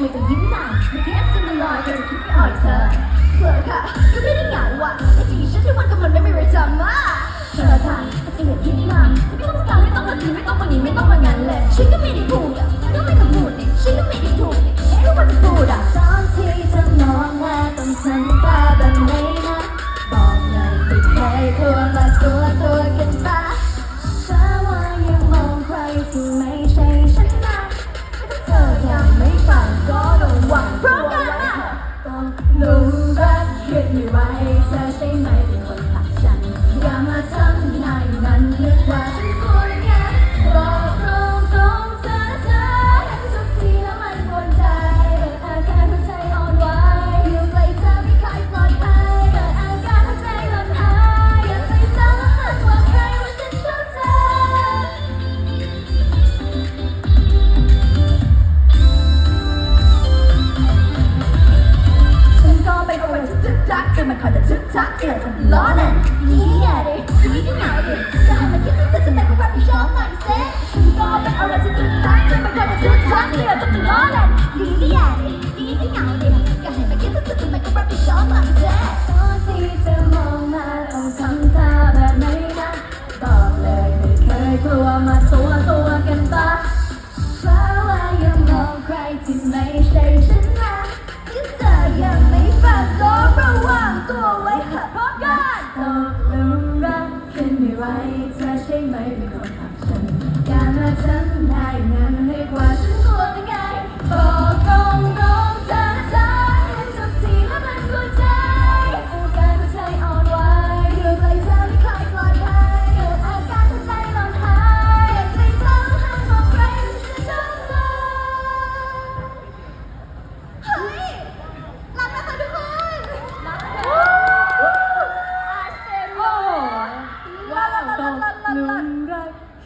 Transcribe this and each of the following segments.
ไม่ต้องยิ้มนาไม่แค่จะมาลอยกันคิดไม่ออเธอเผื่อค่ะก็ไม่ได้เหงาว่ะไอ่ที่ฉันที่วันกำมันไม่มีประจำอะเธอค่ะอาจจะเห็นที่มาไม่ต้องการไม่ต้องมาดีไม่ต้องมาหนีไม่ต้องมางันเลยฉันก็ไม่ได้พูดอะก็ไม่ต้องพูดฉันก็ไม่ได้พูดแอ๊ะว่าจะพูดอะตอนที่เธอมองมาต้องทำไป กคิดไทักเธอมั เธอใช่ไหมเป็นคนทำฉันการมาทำได้งั้นให้กว่าฉัน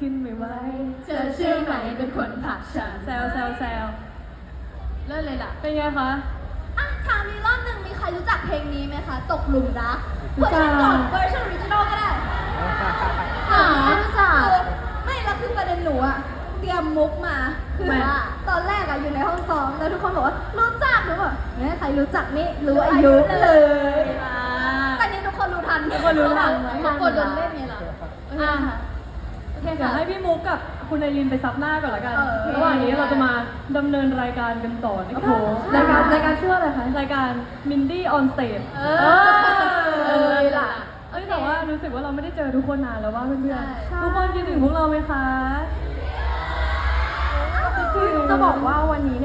ขึ้นไม่ไหวเธอเชื่อไหมเป็นคนผลักฉันแซวแซวแซวเล่นเลยล่ะ เป็นไงคะอะถามมีรอบหนึ่งมีใครรู้จักเพลงนี้ไหมคะ ตกหลุมรักรู้เวอร์จัชักนก่อนเวอร์ชันออริจินอลก็ได้หาไม่รู้จักเออไม่แล้วคือประเด็นหนูอะเตรียมมุกมาคือไม่ว่าตอนแรกอะอยู่ในห้องซ้อมแล้วทุกคนบอกว่ารู้จักหนูบอกเฮ้ยใครรู้จักนี่รู้อายุเลยอ่าแต่นี่ทุกคนรู้ทันทุกคนรู้ทันทุกคนโดนเล่นไงล่ะอะโอ เคเดี๋ยวค่ะให้พี่มุกกับคุณไอรินไปซับหน้าก่อนละกันเออระหว่างนี้เราจะมาดำเนินรายการกันต่อนะโอ้คะโหรายการรายการชื่ออะไรคะ รายการมินดี้ออนสเตจเออเออล่ะเอ้ยแต่ว่ารู้สึกว่าเราไม่ได้เจอทุกคนนานแล้วว่าเพื่อนใช่ๆทุกคนคิดถึงพวกเราไหมคะคิดถึงจะบอกว่าวันนี้